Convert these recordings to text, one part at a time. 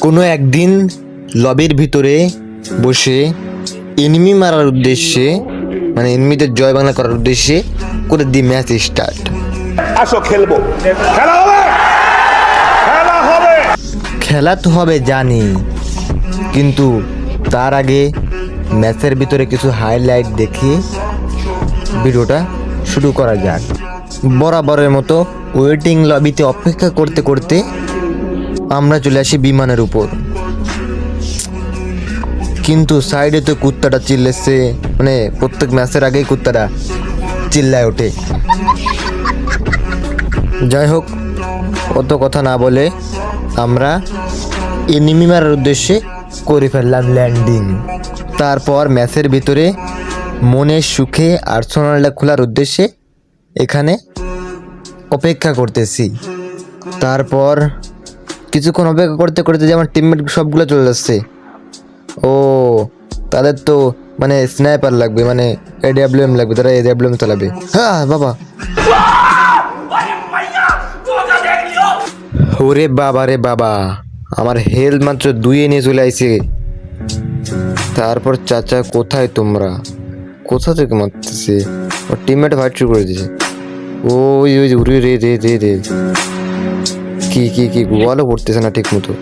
কোনো একদিন লবির ভিতরে বসে এনিমি মারার উদ্দেশ্যে মানে এনিমিদের জয় বাংলা করার উদ্দেশ্যে করে দি ম্যাচ স্টার্ট আসো খেলব। খেলা হবে! খেলা হবে! খেলা তো হবে জানি। কিন্তু তার আগে ম্যাচের ভিতরে কিছু হাইলাইট দেখে ভিডিওটা শুরু করা যাক। বরাবরের মতো ওয়েটিং লবিতে অপেক্ষা করতে করতে আমরা চলে আসি বিমানের উপর। কিন্তু সাইডে তো কুত্তাটা চিল্লেছে মানে প্রত্যেক ম্যাচের আগেই কুত্তাটা চিল্লায় ওঠে। যাই হোক, অত কথা না বলে আমরা এনিমি মারার উদ্দেশ্যে করে ফেললাম ল্যান্ডিং তারপর ম্যাচের ভিতরে মনের সুখে আর্সেনালটা খোলার উদ্দেশ্যে এখানে অপেক্ষা করতেছি। তারপর কিছুক্ষণ অপেক্ষা করতে করতে যে আমার টিমমেট সবগুলো চলে যাচ্ছে। ও, তাদের তো মানে স্নাইপার লাগবে মানে এডাব্লিউএম লাগবে, তারা এডাব্লিউএম চালাবে। হ্যাঁ বাবা। ওরে বাবা রে বাবা, আমার হেলথ মাত্র দুইয়ে নিয়ে চলে আইছে। তারপর চাচা, কোথায় তোমরা? কোথা থেকে মারতেছে? ওর টিমমেট ফাইট শুরু করে দিয়েছে। ওই ওই রে রে রে রে কি কি কি গোয়ালও পড়তেছে না ঠিক মতো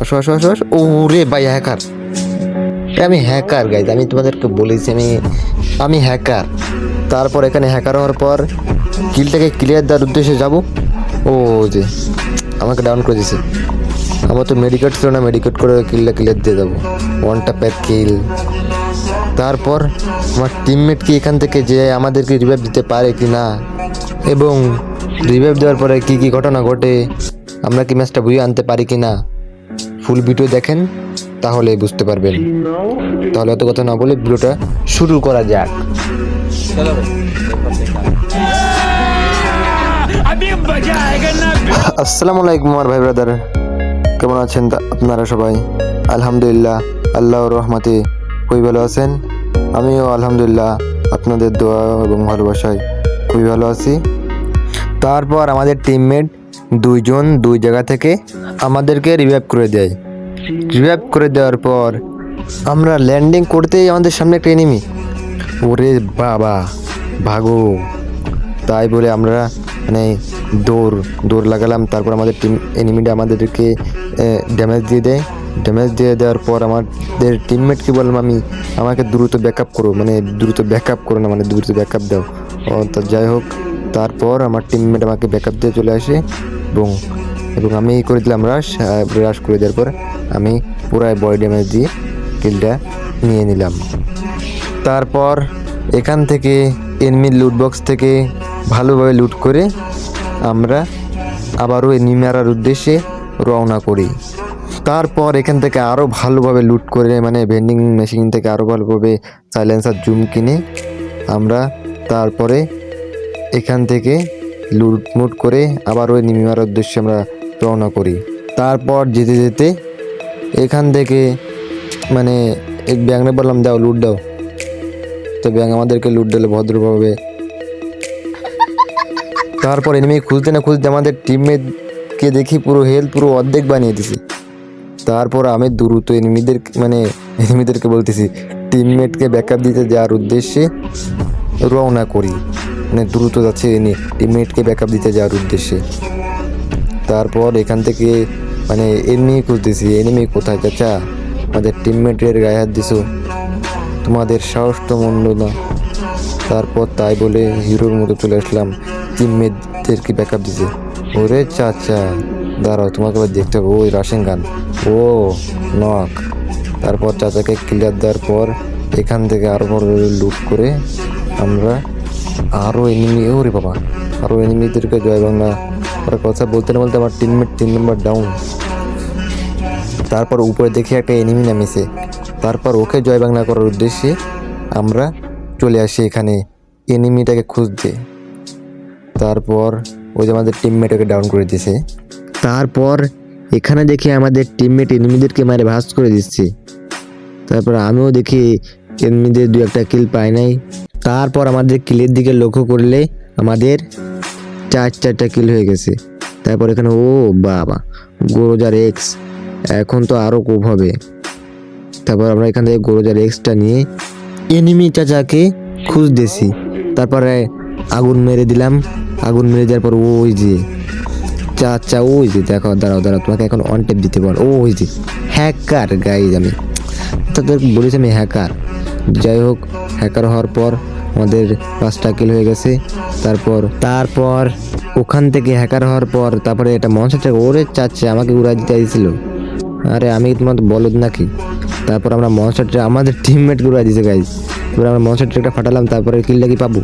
আসো আসো আসো আসো। ও রে ভাই হ্যাকার আমি হ্যাকার গাইজ আমি তোমাদেরকে বলেছি, আমি আমি হ্যাকার তারপর এখানে হ্যাকার হওয়ার পর কিলটাকে ক্লিয়ার দেওয়ার উদ্দেশ্যে যাব। ও, যে, আমাকে ডাউন করে দিয়েছে। আমার তো মেডিকেট ছিল না মেডিকেট করে কিলটা ক্লিয়ার দিয়ে দেবো ওয়ানটা প্যাক কিল তারপর আমার টিমমেট কি এখান থেকে যে আমাদেরকে রিভাইভ দিতে পারে কি না এবং রিভাইভ দেওয়ার পরে কি কি ঘটনা ঘটে, আমরা কি ম্যাচটা বুঝে আনতে পারি কি না ফুল ভিডিও দেখেন, তাহলে বুঝতে পারবেন। তাহলে অত কথা না বলে ভিডিওটা শুরু করা যাক। আসসালামু আলাইকুম আমার ভাই ব্রাদার কেমন আছেন আপনারা সবাই? আলহামদুলিল্লাহ, আল্লাহর রহমতে খুবই ভালো আছেন। আমিও আলহামদুলিল্লাহ আপনাদের দোয়া এবং ভালোবাসায় খুবই ভালো আছি। তারপর আমাদের টিমমেট দুইজন দুই জায়গা থেকে আমাদেরকে রিভাইভ করে দেয়। রিভাইভ করে দেওয়ার পর আমরা ল্যান্ডিং করতেই আমাদের সামনে একটা এনিমি ওরে বাবা, ভাগো। তাই বলে আমরা মানে দৌড় দৌড় লাগালাম। তারপর আমাদের টিম এনিমিটা আমাদেরকে ড্যামেজ দিয়ে দেয়। ড্যামেজ দিয়ে দেওয়ার পর আমাদের টিমমেটকে বললাম, আমি, আমাকে দ্রুত ব্যাকআপ করো। মানে দ্রুত ব্যাকআপ করো না মানে দ্রুত ব্যাকআপ দাও। ও, তা যাই হোক তারপর আমার টিমমেট আমাকে ব্যাকআপ দিয়ে চলে আসে এবং এবং আমি করে দিলাম রাশ রাশ করে দেওয়ার পর আমি পুরাই বডি ড্যামেজ দিয়ে কিলটা নিয়ে নিলাম। তারপর এখান থেকে এনমির লুটবক্স থেকে ভালোভাবে লুট করে আমরা আবারও এনিমি মারার উদ্দেশ্যে রওনা করি। তারপর এখান থেকে আরও ভালোভাবে লুট করে মানে ভেন্ডিং মেশিন থেকে আরও ভালোভাবে সাইলেন্সার জুম কিনে আমরা তারপরে এখান থেকে লুটমুট করে আবার ওই নিমিমার উদ্দেশ্যে আমরা রওনা করি। তারপর যেতে যেতে এখান থেকে মানে এক ব্যাংকে বললাম, দাও, লুট দাও। তো ব্যাংক আমাদেরকে লুট দিলে ভদ্রভাবে। তারপর এনিমি খুঁজতে না খুঁজতে আমাদের টিমমেটকে দেখি পুরো হেলথ পুরো অর্ধেক বানিয়ে দিছি। তারপর আমি দ্রুত এনিমিদের মানে এনিমিদেরকে বলতেছি টিমমেটকে ব্যাকআপ দিতে যাওয়ার উদ্দেশ্যে রওনা করি। মানে দ্রুত যাচ্ছে এনে টিমমেটকে ব্যাকআপ দিতে যাওয়ার উদ্দেশ্যে। তারপর এখান থেকে মানে এনিমি খুঁজতেছি। এনিমি কোথায়? চাচা, আমাদের টিমমেটের গায়ে হাত দিছো। তোমাদের সাহস তো মন্দ না। তারপর তাই বলে হিরোর মতো চলে আসলাম। টিমমেটদেরকে ব্যাকআপ দিতে ওরে চাচা, দাঁড়াও, তোমাকে আবার দেখতে হবে। ওই রাশিং গান ও নক তারপর চাচাকে ক্লিয়ার দেওয়ার পর এখান থেকে আরও বড় লুট করে আমরা আরও এনিমি ওরে বাবা। আরও এনিমিদেরকে জয় বাংলা। করার কথা বলতে না বলতে আমার টিমমেট তিন নম্বর ডাউন তারপর উপরে দেখে একটা এনিমি নামেছে। তারপর ওকে জয় বাংলা করার উদ্দেশ্যে আমরা চলে আসি এখানে এনিমিটাকে খুঁজতে। তারপর ওই যে আমাদের টিমমেট ওকে ডাউন করে দিয়েছে তারপর এখানে দেখি আমাদের টিমমেট এনিমিদেরকে মারে ভাস করে দিচ্ছে। তারপর আমিও দেখি এনিমিদের দু একটা কিল পাই নাই। তারপর আমাদের কিলের দিকে লক্ষ্য করলে আমাদের চার চারটা কিল হয়ে গেছে। তারপর এখানে, ও বাবা, গোরোজার এক্স এখন তো আরও কোপ হবে। তারপর আমরা এখান থেকে গোরোজার এক্সটা নিয়ে এনিমি চাচাকে খুঁজতেছি। তারপরে আগুন মেরে দিলাম। আগুন মেরে দেওয়ার পর, ওই যে চা চাচা, ওই যে দেখো, দাঁড়াও দাঁড়াও, তোমাকে এখন অন টেপ দিতে পারো ওই যে হ্যাকার গাইজ আমি তাদের বলেছি আমি হ্যাকার যাই হোক হ্যাকার হওয়ার পর আমাদের পাঁচটা কিল হয়ে গেছে। তারপর তারপর ওখান থেকে হ্যাকার হওয়ার পর তারপরে এটা মনসারটা ওরে চাচ্ছে আমাকে উড়াই দিতে আইছিল আরে আমি তোমার বলদ নাকি? তারপর আমরা মনসারটা আমাদের টিমমেট উড়াই দিয়েছে গাইজ তারপরে আমরা মনসারটা ফাটালাম তারপরে কিলটা কি পাবো?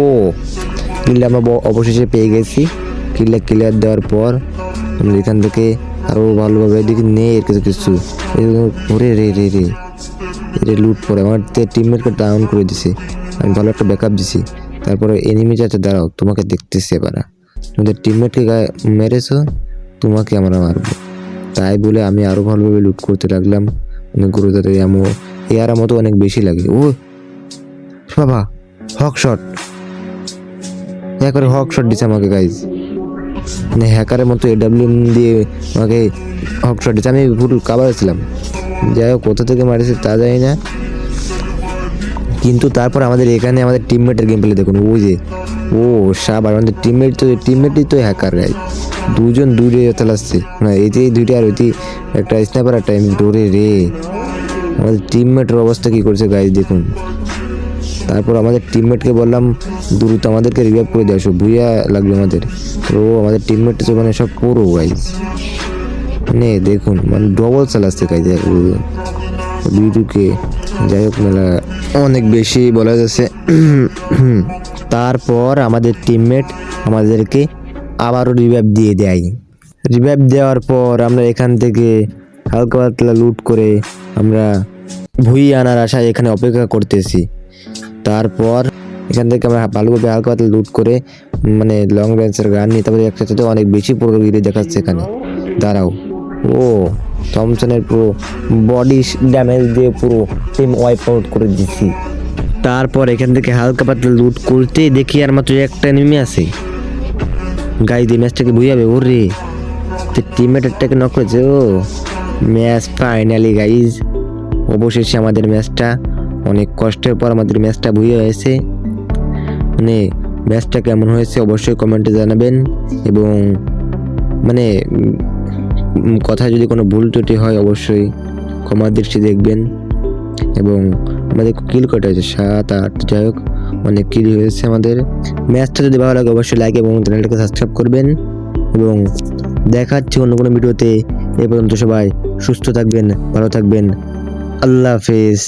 ও কিলটা আমরা অবশেষে পেয়ে গেছি। কিলটা ক্লিয়ার দেওয়ার পর আমরা এখান থেকে আরও ভালোভাবে এদিকে নেই কিছু কিছু। এই ওরে রে রে রে। এটা লুট পরে আমার টিমমেটকে ডাউন করে দিছে। আমি ভালো একটা ব্যাকআপ দিছি। তারপরে এনিমি যাচ্ছে, দাঁড়াও, তোমাকে দেখতেছি এবার। তোমাদের টিমমেটকে মেরেছো, তোমাকে আমরা মারবো। তাই বলে আমি আরও ভালোভাবে লুট করতে লাগলাম। অনেক গুরুদার এমো এয়ার মতো অনেক বেশি লাগে। ও বাবা হক শট একবারে হক শট দিছে আমাকে গাইজ মানে হ্যাকারের মতো এডাব্লিউ দিয়ে আমাকে হক শট দিচ্ছে আমি ফুল কাবার ছিলাম। যাই হোক, কোথা থেকে মারিছে তা জানি না। কিন্তু তারপর আমাদের এখানে আমাদের টিমমেটের গেম প্লে দেখুন, ওই যে, ও সাবার আমাদের টিমমেট তো টিমমেটই তো হ্যাকার গাই দুজন দূরে চালাচ্ছে না এতে দুইটা আর ওইটি একটা স্ন্যাপার একটা এমনি ডোরে রে। আমাদের টিমমেটের অবস্থা কী করছে গাইজ দেখুন। তারপর আমাদের টিমমেটকে বললাম, দ্রুত আমাদেরকে রিভাইভ করে দিয়ে আসো, ভুইয়া লাগবে আমাদের। তো আমাদের টিমমেট তো মানে সব পুরো গাইজ মানে দেখুন মানে ডবল চালাচ্ছে গাইজ দুইটুকে যাই হোক, মেলা অনেক বেশি বলা যাচ্ছে। তারপর আমাদের টিমমেট আমাদেরকে আবারও রিভাইভ দিয়ে দেয়। রিভাইভ দেওয়ার পর আমরা এখান থেকে হালকা পাতলা লুট করে আমরা ভুই আনার আশায় এখানে অপেক্ষা করতেছি। তারপর এখান থেকে আমরা ভালোভাবে হালকা পাতলা লুট করে মানে লং রেঞ্জের গান নিয়ে, তারপরে একসাথে অনেক বেশি পুরোগিরি দেখাচ্ছে এখানে। দাঁড়াও। ও থমসনের পুরো বডি ড্যামেজ দিয়ে পুরো টিম ওয়াইপ আউট করে দিছি। তারপর এখান থেকে হালকা পাতলা লুট করতেই দেখি আর মাত্র একটা নেমে আছে। গাই দিয়ে ম্যাচটাকে বুঝাবে ওরে তো টিমমেটারটাকে নক করেছে, ও। ম্যাচ ফাইনালি গাইজ অবশেষে আমাদের ম্যাচটা অনেক কষ্টের পর আমাদের ম্যাচটা বুঝে হয়েছে। মানে ম্যাচটা কেমন হয়েছে অবশ্যই কমেন্টে জানাবেন। এবং মানে কথায় যদি কোনো ভুল ত্রুটি হয়, অবশ্যই ক্ষমার দৃষ্টি দেখবেন এবং আমাদের কিল কটা হয়েছে? সাত, আট, যাই হোক, অনেক কিল হয়েছে আমাদের। ম্যাচটা যদি ভালো লাগে, অবশ্যই লাইক এবং চ্যানেলটাকে সাবস্ক্রাইব করবেন এবং দেখাচ্ছি অন্য কোনো ভিডিওতে। এ পর্যন্ত সবাই সুস্থ থাকবেন, ভালো থাকবেন। আল্লাহ হাফেজ।